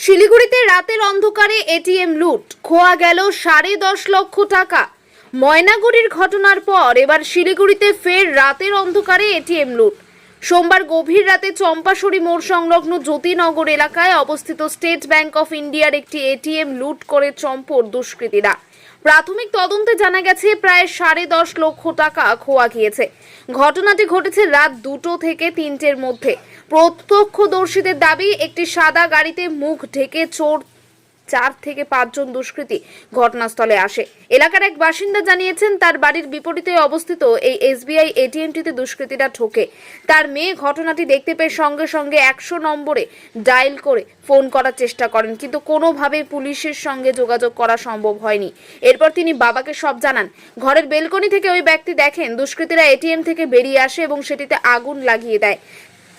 শিলিগুড়িতে রাতের অন্ধকারে এটিএম লুট। খোয়া গেল সাড়ে দশ লক্ষ টাকা। ময়নাগুড়ির ঘটনার পর এবার শিলিগুড়িতে ফের রাতের অন্ধকারে এটিএম লুট। সোমবার গভীর রাতে চম্পাশরী মোড় সংলগ্ন জ্যোতিনগর এলাকায় অবস্থিত স্টেট ব্যাংক অফ ইন্ডিয়ার একটি এটিএম লুট করে চম্পর দুষ্কৃতীরা। প্রাথমিক তদন্তে জানা গেছে প্রায় সাড়ে দশ লক্ষ টাকা খোয়া গিয়েছে। ঘটনাটি ঘটেছে রাত দুটো থেকে তিনটের মধ্যে। প্রত্যক্ষদর্শীদের দাবি, একটি সাদা গাড়িতে মুখ ঢেকে চোর চার থেকে পাঁচজন দুষ্কৃতী ঘটনাস্থলে আসে। এলাকার এক বাসিন্দা জানিয়েছেন, তার বাড়ির বিপরীতে অবস্থিত এই এসবিআই এটিএমটিতে দুষ্কৃতীরা ঠোকে। তার মেয়ে ঘটনাটি দেখতে পেয়ে সঙ্গে সঙ্গে একশো নম্বরে ডায়াল করে ফোন করার চেষ্টা করেন, কিন্তু কোনোভাবে পুলিশের সঙ্গে যোগাযোগ করা সম্ভব হয়নি। এরপর তিনি বাবাকে সব জানান। ঘরের বেলকনি থেকে ওই ব্যক্তি দেখেন, দুষ্কৃতীরা এটিএম থেকে বেরিয়ে আসে এবং সেটিতে আগুন লাগিয়ে দেয়।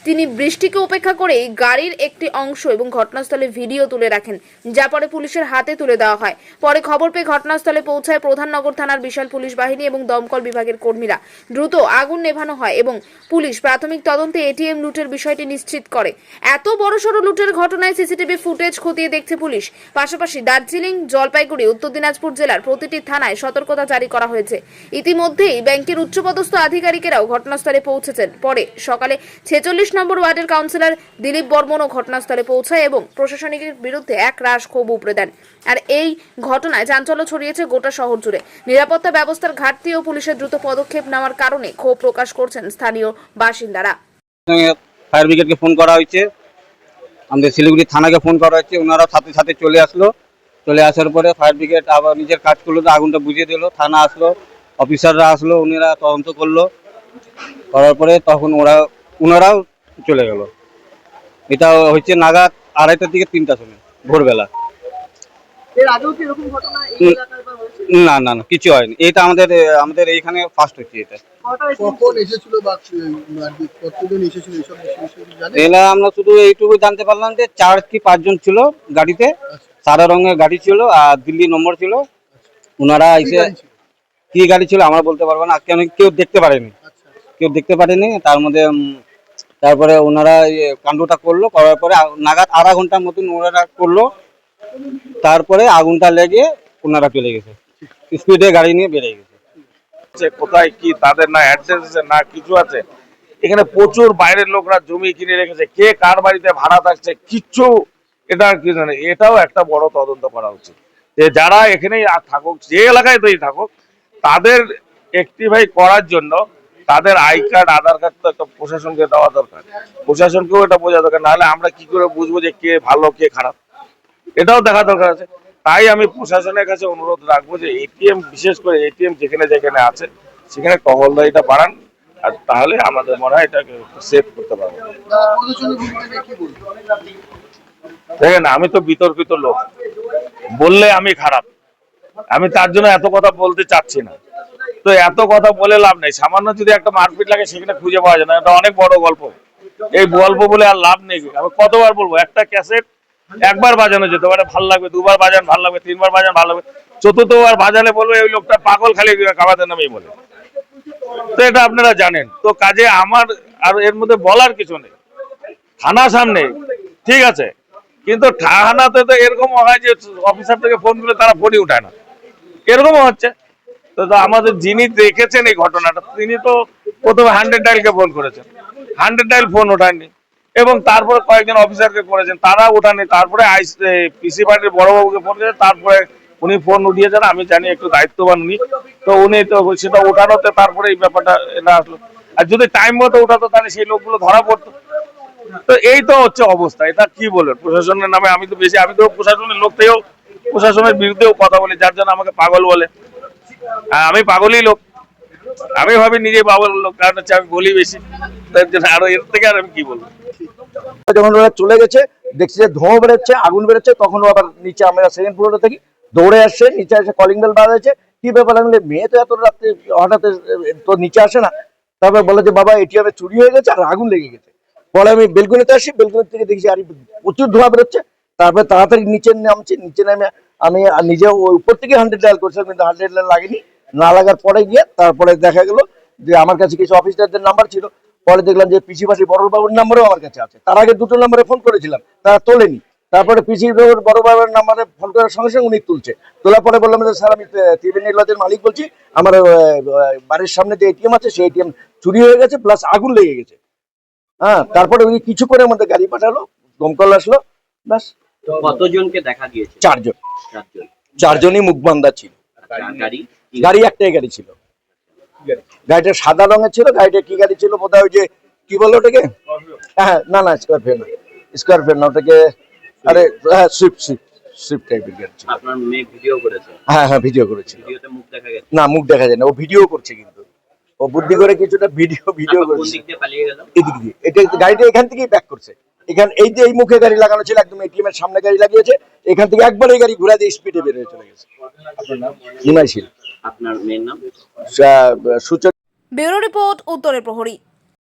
তিনি বৃষ্টিকে উপেক্ষা করেই গাড়ির একটি অংশ এবং ঘটনাস্থলে ভিডিও তুলে রাখেন, যা পরে পুলিশের হাতে তুলে দেওয়া হয়। পরে খবর পেয়ে ঘটনাস্থলে পৌঁছায় প্রধাননগর থানার বিশাল পুলিশ বাহিনী এবং দমকল বিভাগের কর্মীরা। দ্রুত আগুন নেভানো হয় এবং পুলিশ প্রাথমিক তদন্তে এটিএম লুটের বিষয়টি নিশ্চিত করে। এত বড়সড় লুটের ঘটনায় সিসিটিভি ফুটেজ খতিয়ে দেখছে পুলিশ। পাশাপাশি দার্জিলিং, জলপাইগুড়ি, উত্তর দিনাজপুর জেলার প্রতিটি থানায় সতর্কতা জারি করা হয়েছে। ইতিমধ্যেই ব্যাংকের উচ্চপদস্থ আধিকারিকেরাও ঘটনাস্থলে পৌঁছেছেন। পরে সকালে ছেচল্লিশ নম্বর ওয়ার্ডের কাউন্সিলর দিলীপ বর্মনও ঘটনাস্থলে পৌঁছায় এবং প্রশাসনিকের বিরুদ্ধে এক রাশ ক্ষোভ উপড়ে দেন। আর এই ঘটনায় চাঞ্চল্য ছড়িয়েছে গোটা শহর জুড়ে। নিরাপত্তা ব্যবস্থার ঘাটতি ও পুলিশের দ্রুত পদক্ষেপ নেওয়ার কারণে ক্ষোভ প্রকাশ করছেন স্থানীয় বাসিন্দারা। ফায়ার ব্রিগেডকে ফোন করা হয়েছে। আমাদের শিলিগুড়ি থানাকে ফোন করা হয়েছে। ওনারা সাথে সাথে চলে আসলো। চলে আসার পরে ফায়ার ব্রিগেড আবার নিজের কাজ করল, আগুনটা বুঝিয়ে দিল। থানা আসলো, অফিসাররা আসলো, উনারা তদন্ত করল। করার পরে তখন ওরা ওনারাও চলে গেল। এটা হচ্ছে নাগাদ আড়াইটার দিকে তিনটার সময় ভোরবেলা। এর আগেও কি এরকম ঘটনা এই হুম। এলাকায় বা হয়েছে? না না না কিছু হয়নি। এটা আমাদের আমাদের এইখানে ফার্স্ট হচ্ছে এটা। এলা আমরা শুধু এইটুকু জানতে পারলাম যে চার কি পাঁচজন ছিল গাড়িতে সাদা রঙের গাড়ি ছিল আর দিল্লি নম্বর ছিল। ওনারা এসে গাড়ি কি গাড়ি ছিল আমরা বলতে পারব না কেন কেউ দেখতে পারেনি। আচ্ছা। কেউ দেখতে পারেনি তার মধ্যে তারপরে ওনারা ইয়ে কাণ্ডটা করল, করার পরে নাগাদ আধা ঘণ্টার মতন ওনারা করল। তারপরে আগুনটা লেগে ওনারা চলে গেছে। স্পিডে গাড়ি নিয়ে বেরিয়ে গেছে। কোথায় কি, তাদের না আছে না কিছু আছে? এখানে প্রচুর বাইরের লোকরা জমি কিনে রেখেছে। কে কার বাড়িতে ভাড়া থাকছে, কিচ্ছু এটা কি জানে এটাও একটা বড় তদন্ত করা উচিত। যে যারা এখানেই থাকুক, যে এলাকায় থাকুক, তাদের অ্যাক্টিভাই করার জন্য তাদের আই কার্ড, আধার কার্ড তো একটা প্রশাসনকে দেওয়া দরকার। প্রশাসনকেও এটা বোঝা দরকার, নাহলে আমরা কি করে বুঝব যে কে ভালো, কে খারাপ? এটাও দেখা দরকার আছে। তাই আমি প্রশাসনের কাছে অনুরোধ রাখব যে এটিএম, বিশেষ করে এটিএম যেখানে যেখানে আছে, সেখানে টহলদারিটা বাড়ান, আর তাহলে আমাদের মনে হয় এটাকে সেভ করতে পারব। দেখেন, আমি তো বিতর্কিত লোক। বললে আমি খারাপ। আমি তার জন্য এত কথা বলতে চাচ্ছি না। তো এত কথা বলে লাভ নেই। সামান্য যদি একটা মারপিট লাগে, সেখানে খুঁজে পাওয়া যায় না। এটা অনেক বড় গল্প। এই গল্প বলে আর লাভ নেই। কতবার বলব, একটা ক্যাসেট একবার বাজানো যেতে পারে, ভালো লাগবে। দুবার বাজান, ভালো লাগবে। তিনবার বাজান, ভালো লাগবে। চতুর্থবার বাজালে বলবে ওই লোকটা পাগল খালি কামাতে নামেই বলে। তো এটা আপনারা জানেন। তো কাজে আমার আর এর মধ্যে বলার কিছু নেই। থানা সামনে, ঠিক আছে। কিন্তু থানাতে তো এরকম হয় যে অফিসার থেকে ফোন করে তারা ফোনই উঠায় না। এরকমও হচ্ছে। আমাদের যিনি দেখেছেন এই ঘটনাটা, তিনি তো প্রথমে হান্ড্রেড ডাইলকে ফোন করেছেন। হান্ড্রেড ডাইল ফোন ওঠাননি এবং তারপরে কয়েকজন অফিসারকে করেছেন। তারা ওঠাননি তারপরে পিসি পার্টির বড়বাবুকে ফোন করেছেন তারপরে উনি ফোন উঠিয়েছেন। আমি জানি একটু দায়িত্ববান উনি। তো উনি তো সেটা ওঠানোতে তারপরে এই ব্যাপারটা এটা আসলো। আর যদি টাইম মতো ওঠাতো, তাহলে সেই লোকগুলো ধরা পড়তো। তো এই তো হচ্ছে অবস্থা। এটা কি বলবেন? প্রশাসনের নামে আমি তো বেশি আমি তো প্রশাসনের লোক থেকেও প্রশাসনের বিরুদ্ধেও কথা বলি। যার জন্য আমাকে পাগল বলে। আমি পাগলই লোক। আমি ভাবি নিজে পাগল লোক, কারণ হচ্ছে আমি বলি বেশি। তার জন্য আরও এর থেকে আর আমি কি বলব? যখন ওরা চলে গেছে, দেখছি যে ধোঁয়া বেরোচ্ছে, আগুন বেরোচ্ছে তখন আবার নিচে আমরা সেকেন্ড ফ্লোরে থাকি। দৌড়ে আসছে, নিচে এসে কলিং বেল বাজাচ্ছে কি ব্যাপার? আমি মেয়ে তো এত রাত্রে হঠাৎ তো নিচে আসে না। তারপর বলে যে, বাবা এটিএম এ চুরি হয়ে গেছে আর আগুন লেগে গেছে। পরে আমি বেলকুনিতে আসি, বেলকুনি থেকে দেখছি আর প্রচুর ধোঁয়া বেরোচ্ছে। তারপরে তাড়াতাড়ি নিচে নামছে, নিচে নামে আমি নিজে উপর থেকে হান্ড্রেড ডায়াল করছিলাম, কিন্তু হান্ড্রেড ডায়াল লাগেনি। না লাগার পরে গিয়ে তারপরে দেখা গেল যে আমার কাছে কিছু অফিসারদের নাম্বার ছিল। পরে দেখলাম যে পিসি পাশি বড় বাবুর নাম্বারও আমার কাছে আছে। তার আগে দুটো নাম্বারে ফোন করেছিলাম, তারা তোলেনি। তারপরে পিসির বড় বাবার নাম্বারে ফোন করার সঙ্গে সঙ্গে উনি তুলছে। তোলার পরে বললাম যে, স্যার, আমি ত্রিবেণী লজের মালিক বলছি। আমার বাড়ির সামনে যে এটিএম আছে, সেই এটিএম চুরি হয়ে গেছে প্লাস আগুন লেগে গেছে। হ্যাঁ তারপরে উনি কিছু করে আমাদের গাড়ি পাঠালো, দমকল আসলো, ব্যাস। কতজনকে দেখা গিয়েছে চারজন। চারজন। চারজনই মুখবান্ধা ছিল। আচ্ছা, গাড়ি? গাড়ি একটাই গাড়ি ছিল। গাড়িটা সাদা রঙের ছিল গাড়িটা কি গাড়ি ছিল? বোধহয় ওই যে কি বলো ওটাকে? হ্যাঁ না না স্করপিও না স্করপিও না ওটাকে আরে হ্যাঁ সুইফট সুইফট সুইফট টাইপের গাড়ি ছিল। আপনার মেয়ে ভিডিও করেছে? হ্যাঁ হ্যাঁ ভিডিও করেছিল। ভিডিওতে মুখ দেখা গেছে? না মুখ দেখা যায় না ও ভিডিও করছে কিন্তু। ও বুদ্ধি করে কিছুটা ভিডিও ভিডিও করছে। এদিক দিয়ে। এটা গাড়িটা এখান থেকেই ব্যাক করছে। এখান এই যে এই মুখে গাড়ি লাগানো ছিল একদম এটিএম এর সামনে গাড়ি লাগিয়েছে এখান থেকে একবার এই গাড়ি ঘুরা দিয়ে স্পিডে বের হয়ে চলে গেছে। নিমাইশীল আপনার মেয়ের নাম? সূচক ব্যুরো রিপোর্ট উত্তরের প্রহরী।